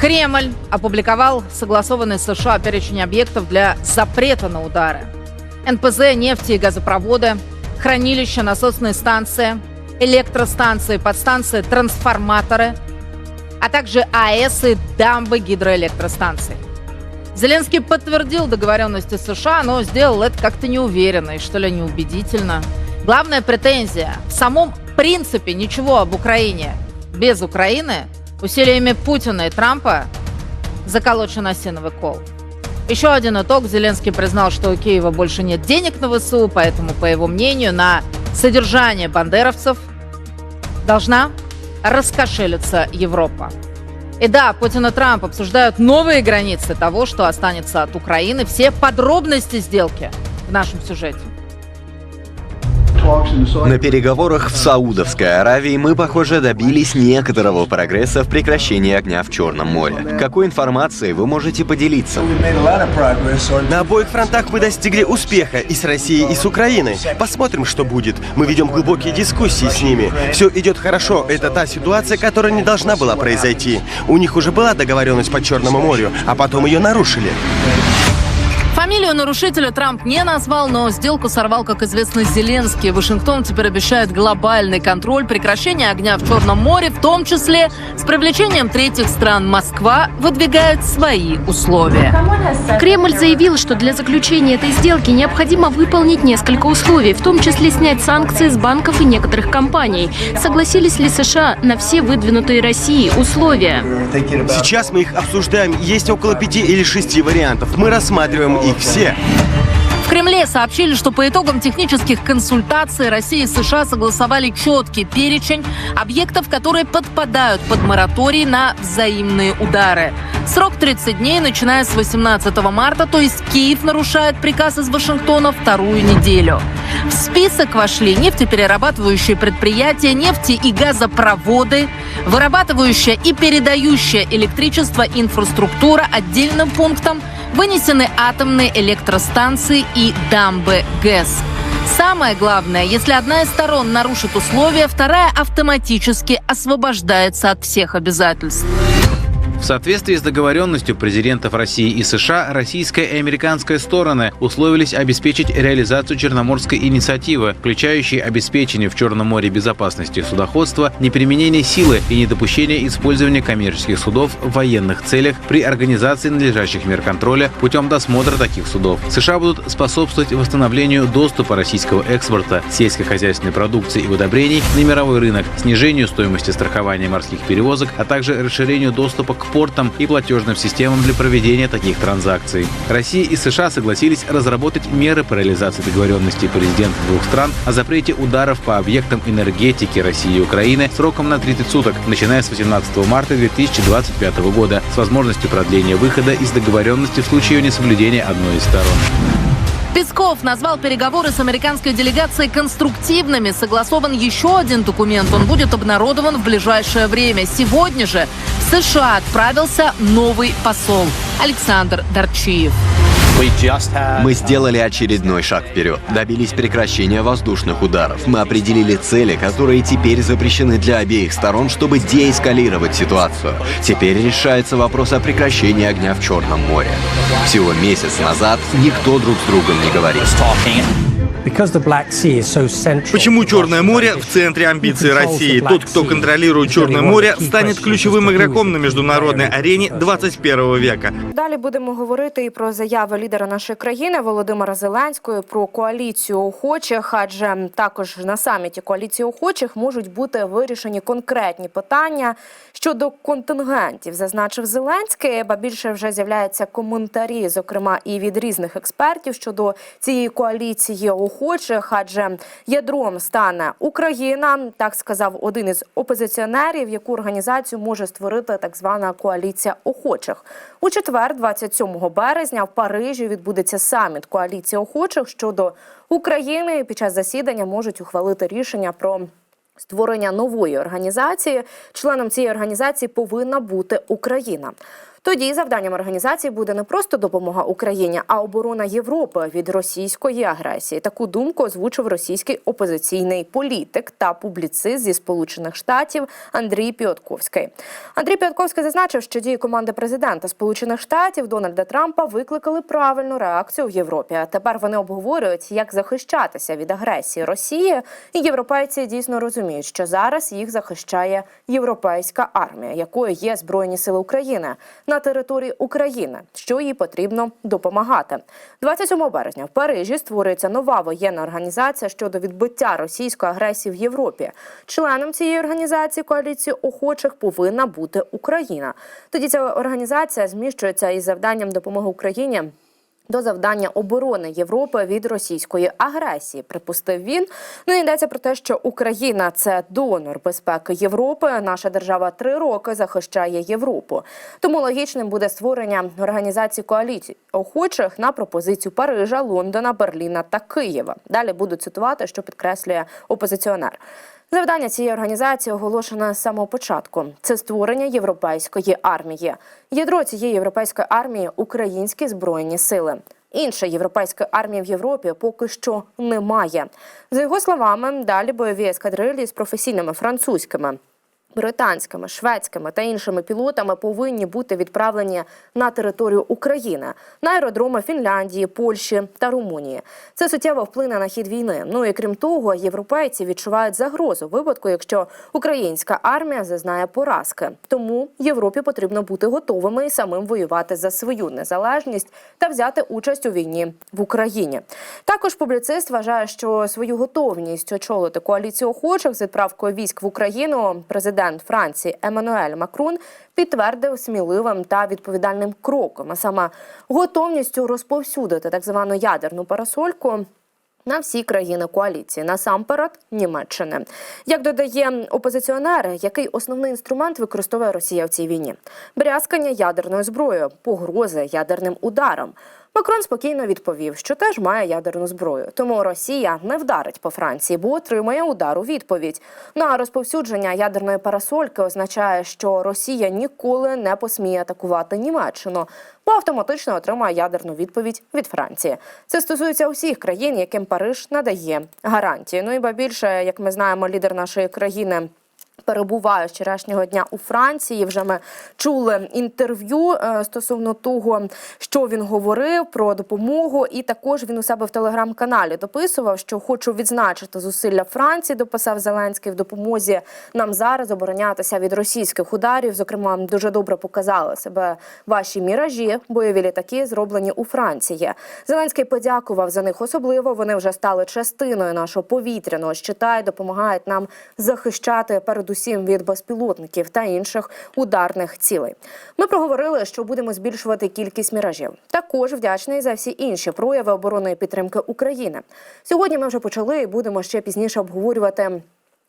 Кремль опубликовал согласованный с США перечень объектов для запрета на удары. НПЗ, нефти и газопроводы, хранилища, насосные станции, электростанции, подстанции, трансформаторы, а также АЭС и дамбы гидроэлектростанций. Зеленский подтвердил договоренности США, но сделал это как-то неуверенно и что ли неубедительно. Главная претензия в самом принципе ничего об Украине без Украины усилиями Путина и Трампа заколочен осиновый кол. Еще один итог. Зеленский признал, что у Киева больше нет денег на ВСУ, поэтому, по его мнению, на содержание бандеровцев должна раскошелиться Европа. И да, Путин и Трамп обсуждают новые границы того, что останется от Украины. Все подробности сделки в нашем сюжете. На переговорах в Саудовской Аравии мы, похоже, добились некоторого прогресса в прекращении огня в Черном море. Какой информацией вы можете поделиться? На обоих фронтах мы достигли успеха и с Россией, и с Украиной. Посмотрим, что будет. Мы ведем глубокие дискуссии с ними. Все идет хорошо. Это та ситуация, которая не должна была произойти. У них уже была договоренность по Черному морю, а потом ее нарушили. Фамилию нарушителя Трамп не назвал, но сделку сорвал, как известно, Зеленский. Вашингтон теперь обещает глобальный контроль, прекращение огня в Черном море, в том числе с привлечением третьих стран. Москва выдвигает свои условия. Кремль заявил, что для заключения этой сделки необходимо выполнить несколько условий, в том числе снять санкции с банков и некоторых компаний. Согласились ли США на все выдвинутые Россией условия? Сейчас мы их обсуждаем. Есть около пяти или шести вариантов. Мы рассматриваем их все. В Кремле сообщили, что по итогам технических консультаций Россия и США согласовали четкий перечень объектов, которые подпадают под мораторий на взаимные удары. Срок 30 дней, начиная с 18 марта, то есть Киев нарушает приказ из Вашингтона вторую неделю. В список вошли нефтеперерабатывающие предприятия, нефти и газопроводы, вырабатывающая и передающая электричество инфраструктура отдельным пунктом, вынесены атомные электростанции и дамбы ГЭС. Самое главное, если одна из сторон нарушит условия, вторая автоматически освобождается от всех обязательств. В соответствии с договоренностью президентов России и США, российская и американская стороны условились обеспечить реализацию Черноморской инициативы, включающей обеспечение в Черном море безопасности судоходства, неприменение силы и недопущение использования коммерческих судов в военных целях при организации надлежащих мер контроля путем досмотра таких судов. США будут способствовать восстановлению доступа российского экспорта сельскохозяйственной продукции и удобрений на мировой рынок, снижению стоимости страхования морских перевозок, а также расширению доступа к портам и платежным системам для проведения таких транзакций. Россия и США согласились разработать меры по реализации договоренностей президентов двух стран о запрете ударов по объектам энергетики России и Украины сроком на 30 суток, начиная с 18 марта 2025 года, с возможностью продления выхода из договоренности в случае ее несоблюдения одной из сторон. Песков назвал переговоры с американской делегацией конструктивными. Согласован еще один документ. Он будет обнародован в ближайшее время. Сегодня же в США отправился новый посол Александр Дарчиев. Мы сделали очередной шаг вперед, добились прекращения воздушных ударов. Мы определили цели, которые теперь запрещены для обеих сторон, чтобы деэскалировать ситуацию. Теперь решается вопрос о прекращении огня в Черном море. Всего месяц назад никто друг с другом не говорил. Почему Черное море в центре амбиций России? Тот, кто контролирует Черное море, станет ключовим игроком на международной арене 21 века. Далі будемо говорити і про заяви лідера нашої країни Володимира Зеленського про коаліцію охочих, адже також на саміті коаліції охочих можуть бути вирішені конкретні питання щодо контингентів, зазначив Зеленський. Ба більше вже з'являються коментарі, зокрема і від різних експертів щодо цієї коаліції охочих, адже ядром стане Україна, так сказав один із опозиціонерів, яку організацію може створити так звана коаліція охочих. У четвер, 27 березня, в Парижі відбудеться саміт коаліції охочих щодо України. Під час засідання можуть ухвалити рішення про. Створення нової організації членом цієї організації повинна бути Україна. Тоді завданням організації буде не просто допомога Україні, а оборона Європи від російської агресії. Таку думку озвучив російський опозиційний політик та публіцист зі Сполучених Штатів Андрій Піотковський. Андрій Піотковський зазначив, що дії команди президента Сполучених Штатів Дональда Трампа викликали правильну реакцію в Європі. Тепер вони обговорюють, як захищатися від агресії Росії. І європейці дійсно розуміють, що зараз їх захищає європейська армія, якою є Збройні Сили України на території України, що їй потрібно допомагати. 27 березня в Парижі створюється нова воєнна організація щодо відбиття російської агресії в Європі. Членом цієї організації коаліції охочих повинна бути Україна. Тоді ця організація зміщується із завданням допомоги Україні. До завдання оборони Європи від російської агресії, припустив він. Ну йдеться про те, що Україна це донор безпеки Європи. Наша держава три роки захищає Європу. Тому логічним буде створення організації коаліцій охочих на пропозицію Парижа, Лондона, Берліна та Києва. Далі буду цитувати, що підкреслює опозиціонер. Завдання цієї організації оголошено з самого початку. Це створення європейської армії. Ядро цієї європейської армії українські збройні сили. Іншої європейської армії в Європі поки що немає. За його словами, далі бойові ескадрилі з професійними французькими. Британськими, шведськими та іншими пілотами повинні бути відправлені на територію України на аеродроми Фінляндії, Польщі та Румунії. Це суттєво вплине на хід війни. Ну і крім того, європейці відчувають загрозу випадку, якщо українська армія зазнає поразки. Тому Європі потрібно бути готовими і самим воювати за свою незалежність та взяти участь у війні в Україні. Також публіцист вважає, що свою готовність очолити коаліцію охочих з відправкою військ в Україну президент Франції Еммануель Макрон підтвердив сміливим та відповідальним кроком, а саме готовністю розповсюдити так звану ядерну парасольку. На всі країни коаліції, насамперед Німеччини, як додає опозиціонер, який основний інструмент використовує Росія в цій війні: брязкання ядерною зброєю, погрози ядерним ударом. Макрон спокійно відповів, що теж має ядерну зброю. Тому Росія не вдарить по Франції, бо отримає удар у відповідь. Ну а розповсюдження ядерної парасольки означає, що Росія ніколи не посміє атакувати Німеччину, бо автоматично отримає ядерну відповідь від Франції. Це стосується усіх країн, яким Париж надає гарантії. Ну і ба більше, як ми знаємо, лідер нашої країни. Перебуває з вчорашнього дня у Франції. Вже ми чули інтерв'ю е, стосовно того, що він говорив про допомогу. І також він у себе в телеграм-каналі дописував, що хочу відзначити зусилля Франції. Дописав Зеленський в допомозі нам зараз оборонятися від російських ударів. Зокрема, дуже добре показали себе ваші міражі, бойові літаки, зроблені у Франції. Зеленський подякував за них особливо. Вони вже стали частиною нашого повітряного щита і допомагають нам захищати передусім від безпілотників та інших ударних цілей. Ми проговорили, що будемо збільшувати кількість міражів. Також вдячний за всі інші прояви оборонної підтримки України. Сьогодні ми вже почали і будемо ще пізніше обговорювати.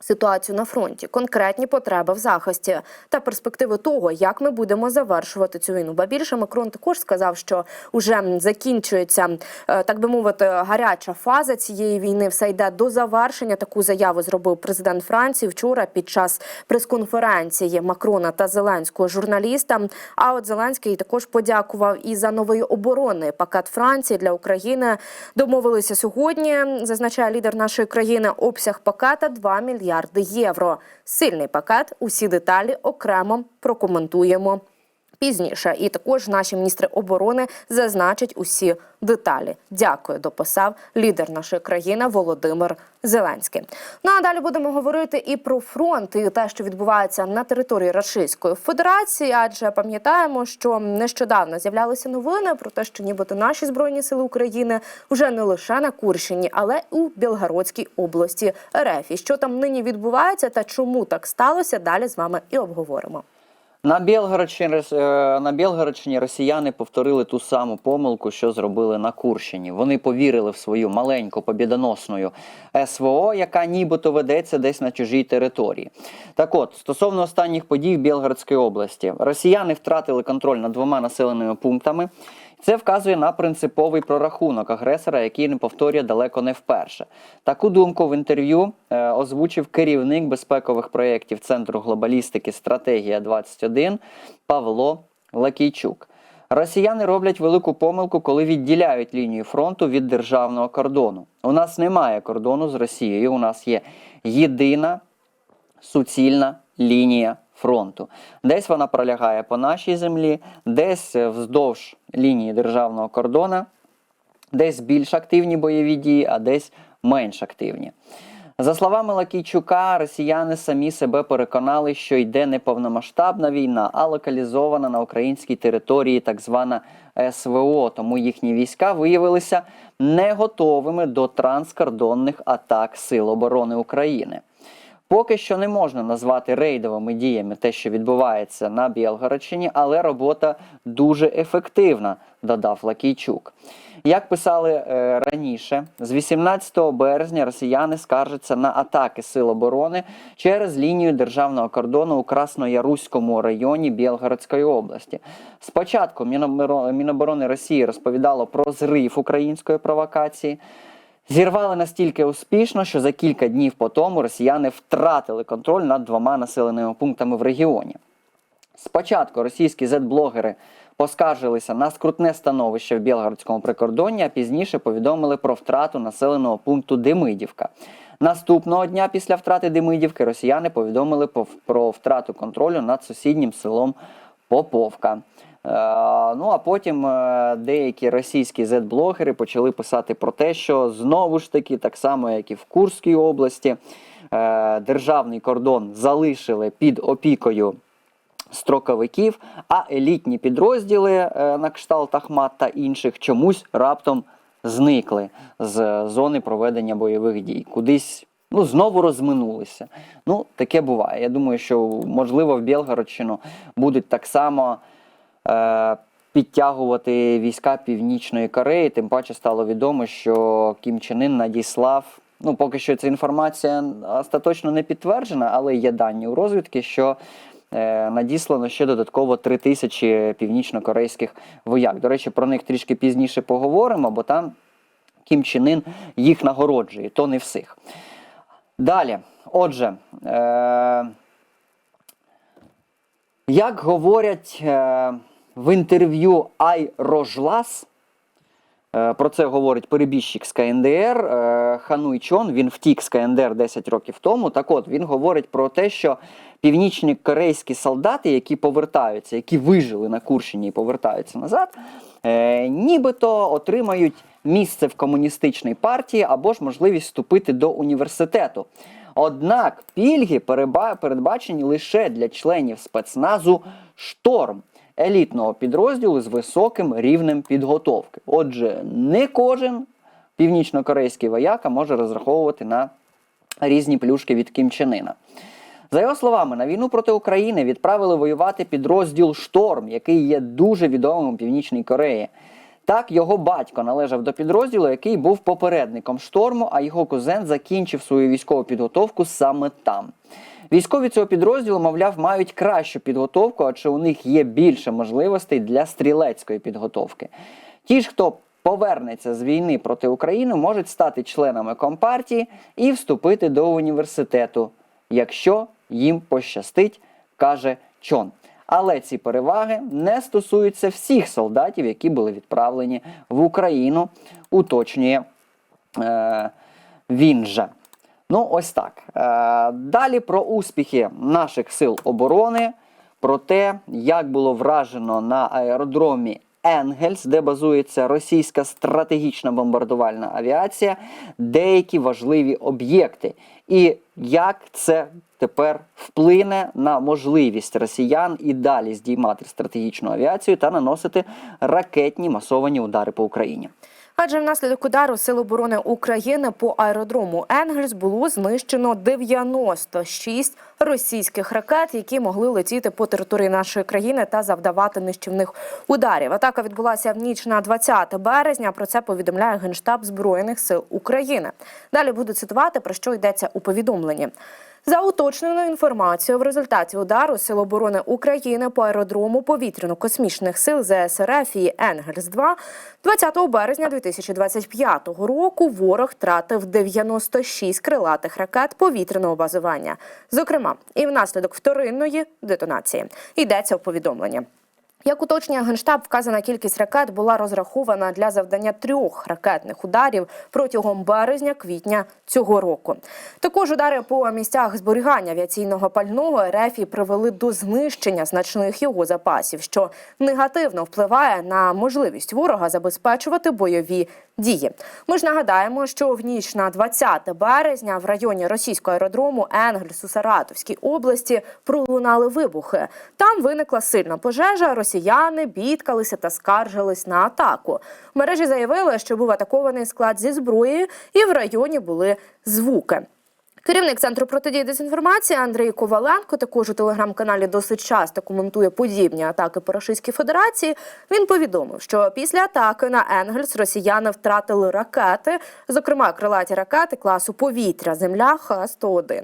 Ситуацію на фронті, конкретні потреби в захисті та перспективи того, як ми будемо завершувати цю війну. Ба більше Макрон також сказав, що вже закінчується, е, так би мовити, гаряча фаза цієї війни. Все йде до завершення. Таку заяву зробив президент Франції вчора під час прес-конференції Макрона та Зеленського журналістам. А от Зеленський також подякував і за новий оборонний пакет Франції для України. Домовилися сьогодні. Зазначає лідер нашої країни обсяг пакета 2 мільярди євро. Сильний пакет. Усі деталі окремо прокоментуємо. Пізніше і також наші міністри оборони зазначать усі деталі. Дякую, дописав лідер нашої країни Володимир Зеленський. Ну а далі будемо говорити і про фронт, і те, що відбувається на території Російської Федерації. Адже пам'ятаємо, що нещодавно з'являлися новини про те, що нібито наші збройні сили України вже не лише на Курщині, але й у Білгородській області РФ. І що там нині відбувається та чому так сталося, далі з вами і обговоримо. На Білгородщині, е, на Білгородщині росіяни повторили ту саму помилку, що зробили на Курщині. Вони повірили в свою маленьку побідоносну СВО, яка нібито ведеться десь на чужій території. Так от, стосовно останніх подій в Білгородській області, росіяни втратили контроль над двома населеними пунктами. Це вказує на принциповий прорахунок агресора, який не повторює далеко не вперше. Таку думку в інтерв'ю е, озвучив керівник безпекових проєктів Центру глобалістики Стратегія 21 Павло Лакійчук. Росіяни роблять велику помилку, коли відділяють лінію фронту від державного кордону. У нас немає кордону з Росією. У нас є єдина суцільна лінія фронту. Десь вона пролягає по нашій землі, десь е, вздовж лінії державного кордону, десь більш активні бойові дії, а десь менш активні. За словами Лакійчука, росіяни самі себе переконали, що йде не повномасштабна війна, а локалізована на українській території так звана СВО. Тому їхні війська виявилися не готовими до транскордонних атак Сил оборони України. Поки що не можна назвати рейдовими діями те, що відбувається на Білгородщині, але робота дуже ефективна, додав Лакійчук. Як писали е, раніше, з 18 березня росіяни скаржаться на атаки Сил оборони через лінію державного кордону у Краснояруському районі Білгородської області. Спочатку Міноборони Росії розповідало про зрив української провокації. Зірвали настільки успішно, що за кілька днів по тому росіяни втратили контроль над двома населеними пунктами в регіоні. Спочатку російські зет-блогери поскаржилися на скрутне становище в Білгородському прикордонні, а пізніше повідомили про втрату населеного пункту Демидівка. Наступного дня після втрати Демидівки росіяни повідомили пов- про втрату контролю над сусіднім селом Поповка. Е, ну а потім е, деякі російські зет-блогери почали писати про те, що знову ж таки, так само як і в Курській області, е, державний кордон залишили під опікою строковиків, а елітні підрозділи на кшталт Ахмат та інших чомусь раптом зникли з зони проведення бойових дій. Кудись ну, знову розминулися. Ну, таке буває. Я думаю, що можливо в Білгородщину будуть так само. Е, Підтягувати війська Північної Кореї, тим паче стало відомо, що Кім Чен Ін надіслав. Ну, поки що ця інформація остаточно не підтверджена, але є дані у розвідки, що е, надіслано ще додатково 3 тисячі північно-корейських вояк. До речі, про них трішки пізніше поговоримо, бо там Кім Чен Ін їх нагороджує, то не всіх. Далі, отже, е, як говорять е, в інтерв'ю Ай Рожлас, е, про це говорить перебіжчик з КНДР е, Хануй Чон, він втік з КНДР 10 років тому. Так от, він говорить про те, що північні корейські солдати, які повертаються, які вижили на Курщині і повертаються назад, е, нібито отримають місце в комуністичній партії або ж можливість вступити до університету. Однак пільги передбачені лише для членів спецназу шторм елітного підрозділу з високим рівнем підготовки. Отже, не кожен північно-корейський вояка може розраховувати на різні плюшки від Кім Чен Іна. За його словами, на війну проти України відправили воювати підрозділ Шторм, який є дуже відомим у Північній Кореї. Так, його батько належав до підрозділу, який був попередником шторму, а його кузен закінчив свою військову підготовку саме там. Військові цього підрозділу, мовляв, мають кращу підготовку, адже у них є більше можливостей для стрілецької підготовки. Ті ж, хто повернеться з війни проти України, можуть стати членами компартії і вступити до університету, якщо їм пощастить, каже Чон. Але ці переваги не стосуються всіх солдатів, які були відправлені в Україну, уточнює е, він же. Ну, ось так. Е, далі про успіхи наших сил оборони, про те, як було вражено на аеродромі Енгельс, де базується російська стратегічна бомбардувальна авіація, деякі важливі об'єкти. І як це тепер вплине на можливість росіян і далі здіймати стратегічну авіацію та наносити ракетні масовані удари по Україні. Адже внаслідок удару Сил оборони України по аеродрому Енгельс було знищено 96 російських ракет, які могли летіти по території нашої країни та завдавати нищівних ударів. Атака відбулася в ніч на 20 березня. Про це повідомляє Генштаб Збройних сил України. Далі буду цитувати про що йдеться у повідомленні. За уточненою інформацією, в результаті удару Сил оборони України по аеродрому повітряно-космічних сил ЗСРФ і Енгельс-2 20 березня 2025 року ворог тратив 96 крилатих ракет повітряного базування, зокрема і внаслідок вторинної детонації. Йдеться в повідомленні. Як уточнює Генштаб, вказана кількість ракет була розрахована для завдання трьох ракетних ударів протягом березня-квітня цього року. Також удари по місцях зберігання авіаційного пального РФ привели до знищення значних його запасів, що негативно впливає на можливість ворога забезпечувати бойові дії. Ми ж нагадаємо, що в ніч на 20 березня в районі російського аеродрому Енгельс у Саратовській області пролунали вибухи. Там виникла сильна пожежа. Росіяни бідкалися та скаржились на атаку. В мережі заявили, що був атакований склад зі зброєю, і в районі були звуки. Керівник центру протидії дезінформації Андрій Коваленко також у телеграм-каналі досить часто коментує подібні атаки по Російській Федерації. Він повідомив, що після атаки на Енгельс росіяни втратили ракети, зокрема крилаті ракети класу повітря Земля Х-101.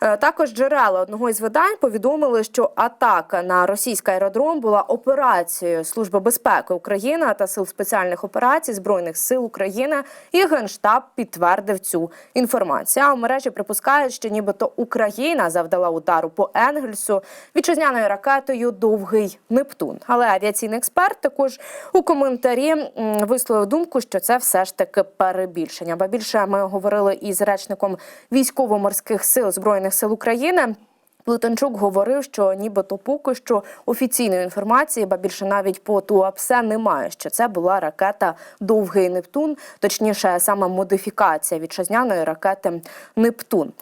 Е, Також джерела одного із видань повідомили, що атака на російський аеродром була операцією Служби безпеки України та сил спеціальних операцій збройних сил України. І генштаб підтвердив цю інформацію. А в мережі припускають, що нібито Україна завдала удару по Енгельсу вітчизняною ракетою Довгий Нептун. Але авіаційний експерт також у коментарі висловив думку, що це все ж таки перебільшення. Ба більше ми говорили із речником військово-морських сил збройних сил України. Плетенчук говорив, що нібито поки що офіційної інформації, ба більше навіть по ТУАПСЕ немає, що це була ракета Довгий Нептун, точніше, саме модифікація вітчизняної ракети Нептун.